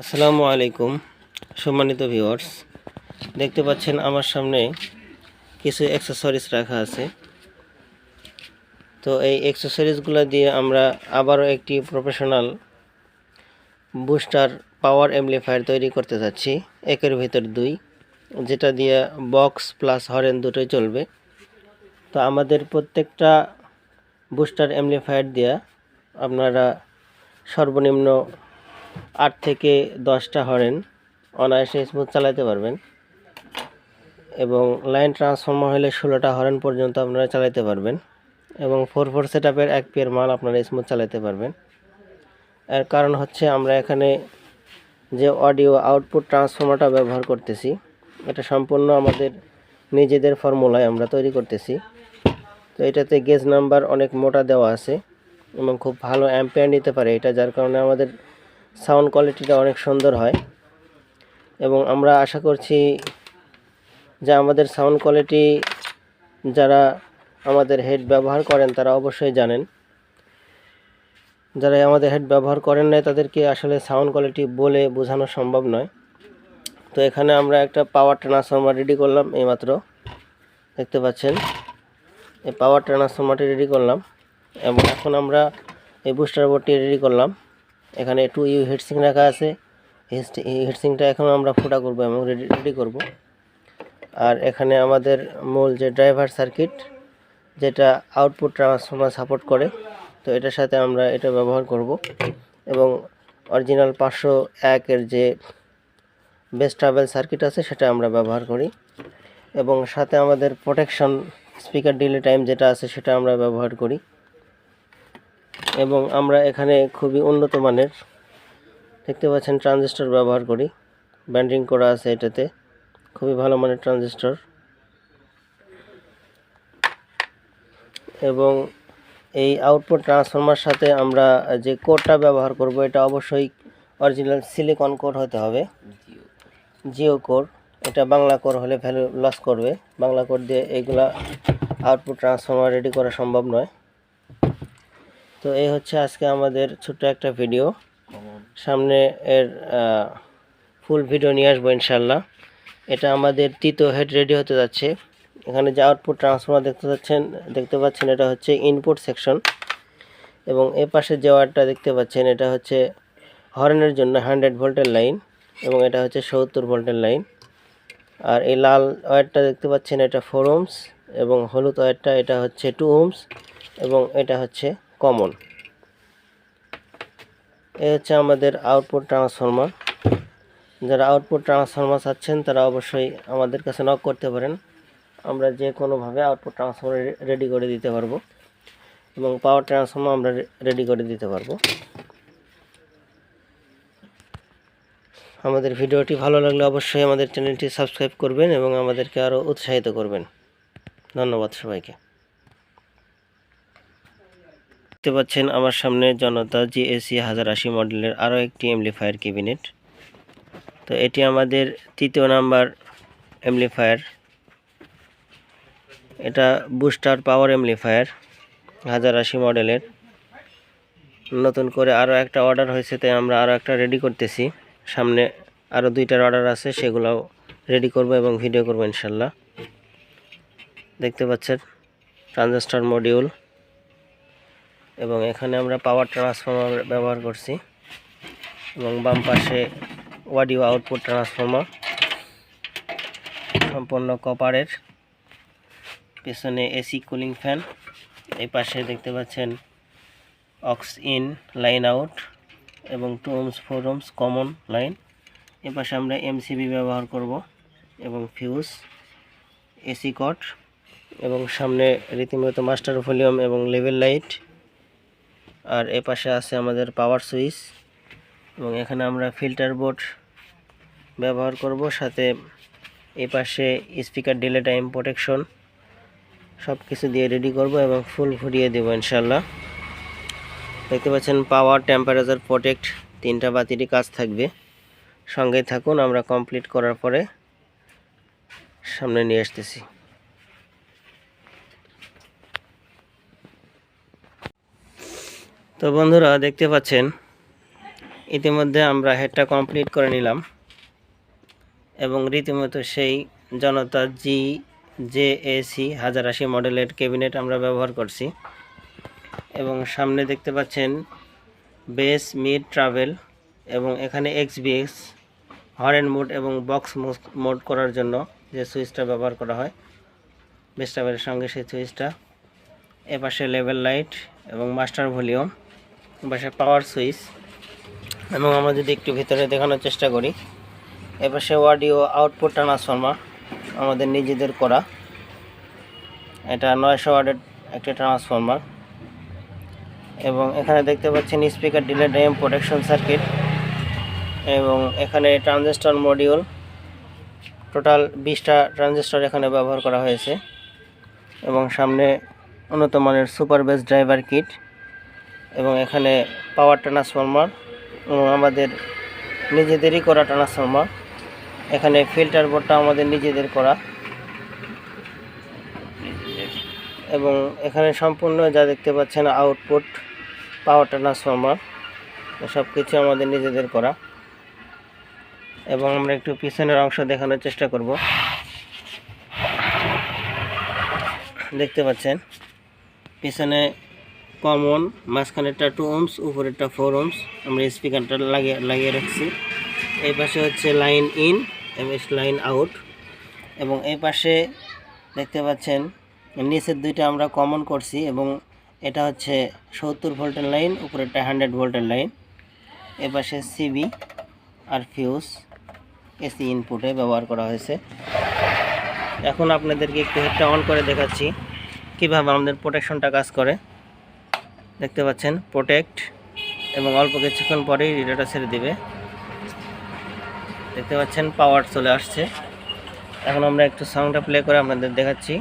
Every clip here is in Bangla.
আসসালামু আলাইকুম, সম্মানিত ভিউয়ার্স। দেখতে পাচ্ছেন আমার সামনে কিছু অ্যাক্সেসরিজ রাখা আছে। তো এই অ্যাক্সেসরিজগুলো দিয়ে আমরা আবারও একটি প্রফেশনাল বুস্টার পাওয়ার অ্যাম্পলিফায়ার তৈরি করতে যাচ্ছি, একের ভিতর দুই, যেটা দিয়ে বক্স প্লাস হরেন দুটোই চলবে। তো আমাদের প্রত্যেকটা বুস্টার অ্যাম্পলিফায়ার দিয়ে আপনারা সর্বনিম্ন আট থেকে দশটা হরেন। অনায়াসে স্মুথ চালাতে পারবেন। এবং লাইন ট্রান্সফর্মার হলে ষোলোটা হরেন পর্যন্ত আপনারা চালাতে পারবেন। এবং ফোর ফোর সেট আপের এক পেয়ার মাল আপনারা স্মুথ চালাতে পারবেন। এর কারণ হচ্ছে আমরা এখানে যে অডিও আউটপুট ট্রান্সফর্মারটা ব্যবহার করতেছি, এটা সম্পূর্ণ আমাদের নিজেদের ফর্মুলায় আমরা তৈরি করতেছি। তো এটাতে গেজ নাম্বার অনেক মোটা দেওয়া আছে এবং খুব ভালো অ্যাম্পিয়ার নিতে পারে এটা, যার কারণে আমাদের সাউন্ড কোয়ালিটিটা অনেক সুন্দর হয়। এবং আমরা আশা করছি যে আমাদের সাউন্ড কোয়ালিটি যারা আমাদের হেড ব্যবহার করেন তারা অবশ্যই জানেন। যারা আমাদের হেড ব্যবহার করেন নাই তাদেরকে আসলে সাউন্ড কোয়ালিটি বলে বোঝানো সম্ভব নয়। তো এখানে আমরা একটা পাওয়ার ট্রান্সফর্মার রেডি করলাম এইমাত্র। দেখতে পাচ্ছেন, এই পাওয়ার ট্রান্সফর্মারটি রেডি করলাম এবং এখন আমরা এই বুস্টার বোর্ডটি রেডি করলাম। এখানে টু ইউ হিটসিং রাখা আছে। এই হিটসিংটা এখন আমরা ফোটা করব এবং রেডি রেডি করব। আর এখানে আমাদের মূল যে ড্রাইভার সার্কিট যেটা আউটপুট ট্রান্সফর্মার সাপোর্ট করে, তো এটার সাথে আমরা এটা ব্যবহার করব। এবং অরিজিনাল পাঁচশো একের যে বেস্ট ট্রাভেল সার্কিট আছে, সেটা আমরা ব্যবহার করি। এবং সাথে আমাদের প্রোটেকশন স্পিকার ডিলে টাইম যেটা আছে, সেটা আমরা ব্যবহার করি। এবং আমরা এখানে খুবই উন্নত মানের, দেখতে পাচ্ছেন ট্রানজিস্টর ব্যবহার করি। ব্যান্ডিং করা আছে এটাতে। খুবই ভালো মানের ট্রানজিস্টর এবং এই আউটপুট ট্রান্সফর্মার সাথে আমরা যে কোডটা ব্যবহার করব, এটা অবশ্যই অরিজিনাল সিলিকন কোড হতে হবে। জিও কোড এটা বাংলা কোড হলে ভ্যালু লস করবে। বাংলা কোড দিয়ে এগুলা আউটপুট ট্রান্সফর্মার রেডি করা সম্ভব নয়। তো এই হচ্ছে আজকে আমাদের ছোট্ট একটা ভিডিও সামনে এর ফুল ভিডিও নিয়ে আসব ইনশাল্লাহ এটা আমাদের তৃতীয় হেড রেডি হতে যাচ্ছে। এখানে যে আউটপুট ট্রান্সফর্মার দেখতে পাচ্ছেন দেখতে পাচ্ছেন এটা হচ্ছে ইনপুট সেকশন এবং এ পাশে যে ওয়ারটা দেখতে পাচ্ছেন এটা হচ্ছে হর্নের জন্য হান্ড্রেড ভোল্টের লাইন এবং এটা হচ্ছে সত্তর ভোল্টের লাইন আর এই লাল ওয়্যারটা দেখতে পাচ্ছেন এটা ফোর ওমস এবং হলুদ ওয়্যারটা এটা হচ্ছে টু ওমস এবং এটা হচ্ছে কমন। এই হচ্ছে আমাদের আউটপুট ট্রান্সফর্মার যারা আউটপুট ট্রান্সফর্মার চাচ্ছেন, তারা অবশ্যই আমাদের কাছে নক করতে পারেন। আমরা যে কোনোভাবে আউটপুট ট্রান্সফর্মার রেডি করে দিতে পারব এবং পাওয়ার ট্রান্সফর্মার আমরা রেডি করে দিতে পারব। আমাদের ভিডিওটি ভালো লাগলে অবশ্যই আমাদের চ্যানেলটি সাবস্ক্রাইব করবেন এবং আমাদেরকে আরও উৎসাহিত করবেন। ধন্যবাদ সবাইকে। দেখতে পাচ্ছেন আমার সামনে জনতা জিএসি হাজার আশি মডেলের আরও একটি এমলিফায়ার ক্যাবিনেট তো এটি আমাদের তৃতীয় নাম্বার এমলিফায়ার এটা বুস্টার পাওয়ার এমলিফায়ার হাজার আশি মডেলের। নতুন করে আরও একটা অর্ডার হয়েছে, তাই আমরা আরও একটা রেডি করতেছি। সামনে আরও দুইটার অর্ডার আছে, সেগুলোও রেডি করব এবং ভিডিও করব ইনশাল্লাহ। দেখতে পাচ্ছেন ট্রানজিস্টার মডিউল এবং এখানে আমরা পাওয়ার ট্রান্সফর্মার ব্যবহার করছি এবং বাম পাশে ওয়াডিও আউটপুট ট্রান্সফর্মার সম্পূর্ণ কপারের পেছনে এসি কুলিং ফ্যান এই পাশে দেখতে পাচ্ছেন অক্স ইন লাইন আউট এবং two ohms four ohms common line এ পাশে আমরা এমসিবি ব্যবহার করব এবং ফিউজ এসি কট এবং সামনে রীতিমতো মাস্টার ভলিউম এবং লেভেল লাইট আর এ পাশে আছে আমাদের পাওয়ার সুইচ এবং এখানে আমরা ফিল্টার বোর্ড ব্যবহার করব, সাথে এ পাশে স্পিকার ডিলে টাইম প্রোটেকশন সব কিছু দিয়ে রেডি করব এবং ফুল ফুরিয়ে দেবো ইনশাল্লাহ দেখতে পাচ্ছেন পাওয়ার টেম্পারেচার প্রোটেক্ট তিনটা বাতিরই কাজ থাকবে। সঙ্গে থাকুন, আমরা কমপ্লিট করার পরে সামনে নিয়ে আসতেছি। তো বন্ধুরা দেখতে পাচ্ছেন, ইতিমধ্যে আমরা হেডটা কমপ্লিট করে নিলাম এবং রীতিমতো সেই জনতা জি জে এসি হাজার আশি মডেলের ক্যাবিনেট আমরা ব্যবহার করছি এবং সামনে দেখতে পাচ্ছেন বেস মিড ট্রাভেল এবং এখানে এক্স বিএক্স হরেন মোড এবং বক্স মোড করার জন্য যে সুইচটা ব্যবহার করা হয় বেস ট্রাভেলের সঙ্গে সেই সুইচটা। এপাশে লেভেল লাইট এবং মাস্টার ভলিউম এপাশে পাওয়ার সুইচ এবং আমরা যদি একটু ভিতরে দেখানোর চেষ্টা করি, এপাশে অডিও আউটপুট ট্রান্সফর্মার আমাদের নিজেদের করা। এটা নয়শো ওয়ার্ডের একটা ট্রান্সফর্মার এবং এখানে দেখতে পাচ্ছেন speaker delay dam protection circuit এবং এখানে ট্রানজিস্টর মডিউল টোটাল বিশটা ট্রানজিস্টর এখানে ব্যবহার করা হয়েছে। এবং সামনে উন্নত মানের সুপার বেস ড্রাইভার কিট এবং এখানে পাওয়ার ট্রান্সফর্মার এবং আমাদের নিজেদেরই করা ট্রান্সফর্মার এখানে ফিল্টার বোর্ডটা আমাদের নিজেদের করা। এবং এখানে সম্পূর্ণ যা দেখতে পাচ্ছেন আউটপুট পাওয়ার ট্রান্সফর্মার সব কিছু আমাদের নিজেদের করা। এবং আমরা একটু পিছনের অংশ দেখানোর চেষ্টা করব। দেখতে পাচ্ছেন, পিছনে কমন মাঝখানেরটা টু ওমস উপরেরটা ফোর ওমস আমরা স্পিকারটা লাগিয়ে লাগিয়ে রাখছি। এই পাশে হচ্ছে লাইন ইন এবং লাইন আউট এবং এই পাশে দেখতে পাচ্ছেন, নিচের দুইটা আমরা কমন করছি এবং এটা হচ্ছে সত্তর ভোল্টের লাইন উপরেরটা হান্ড্রেড ভোল্টের লাইন এ পাশে সিবি আর ফিউজ এসি ইনপুটে ব্যবহার করা হয়েছে। এখন আপনাদেরকে একটু হেডটা অন করে দেখাচ্ছি, কীভাবে আমাদের প্রোটেকশনটা কাজ করে। দেখতে পাচ্ছেন প্রোটেক্ট এবং অল্প কিছুক্ষণ পরেই রিলেটা ছেড়ে দিবে। দেখতে পাচ্ছেন পাওয়ার চলে আসছে। এখন আমরা একটু সাউন্ডটা প্লে করে আপনাদের দেখাচ্ছি।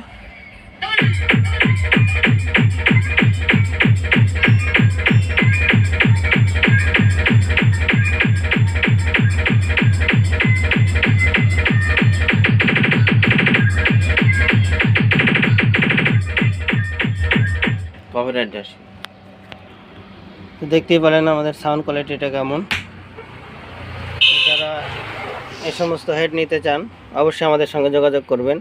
কপিরাইট আসে দেখতেই পারেন আমাদের সাউন্ড কোয়ালিটিটা কেমন। যারা এই সমস্ত হেড নিতে চান, অবশ্যই আমাদের সঙ্গে যোগাযোগ করবেন।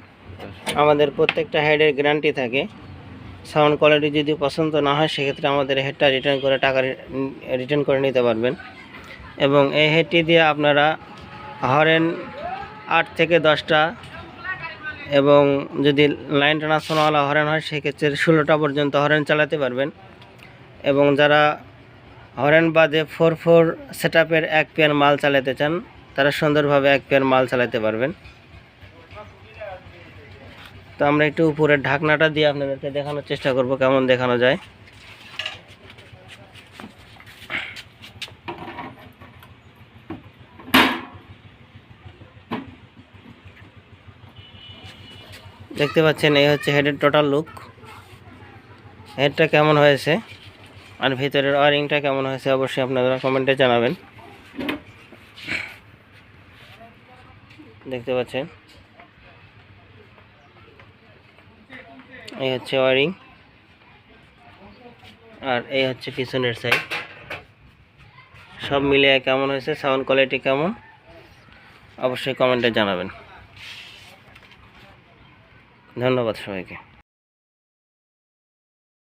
আমাদের প্রত্যেকটা হেডের গ্যারান্টি থাকে। সাউন্ড কোয়ালিটি যদি পছন্দ না হয়, সেক্ষেত্রে আমাদের হেডটা রিটার্ন করে টাকা রিটার্ন করে নিতে পারবেন। এবং এই হেডটি দিয়ে আপনারা হরেন আট থেকে দশটা এবং যদি লাইন ট্রান্সফর্মারওয়ালা হরেন হয়, সেক্ষেত্রে ষোলোটা পর্যন্ত হরেন চালাতে পারবেন। এবং যারা হরেন বাদে ফোর ফোর সেট এক পেয়ার মাল চালাতে চান, তারা সুন্দরভাবে এক পেয়ার মাল চালাতে পারবেন। তো আমরা একটু উপরের ঢাকনাটা দিয়ে আপনাদেরকে দেখানোর চেষ্টা করব কেমন দেখানো যায়। দেখতে পাচ্ছেন, এই হচ্ছে হেডের টোটাল লুক হেডটা কেমন হয়েছে? আর ভিতরের ওয়ারিংটা কেমন হয়েছে অবশ্যই আপনারা কমেন্টে জানাবেন। দেখতে পাচ্ছেন? এই হচ্ছে ওয়ারিং। আর এই হচ্ছে পিছনের সাইড সব মিলিয়ে কেমন হয়েছে? সাউন্ড কোয়ালিটি কেমন? অবশ্যই কমেন্টে জানাবেন। ধন্যবাদ সবাইকে।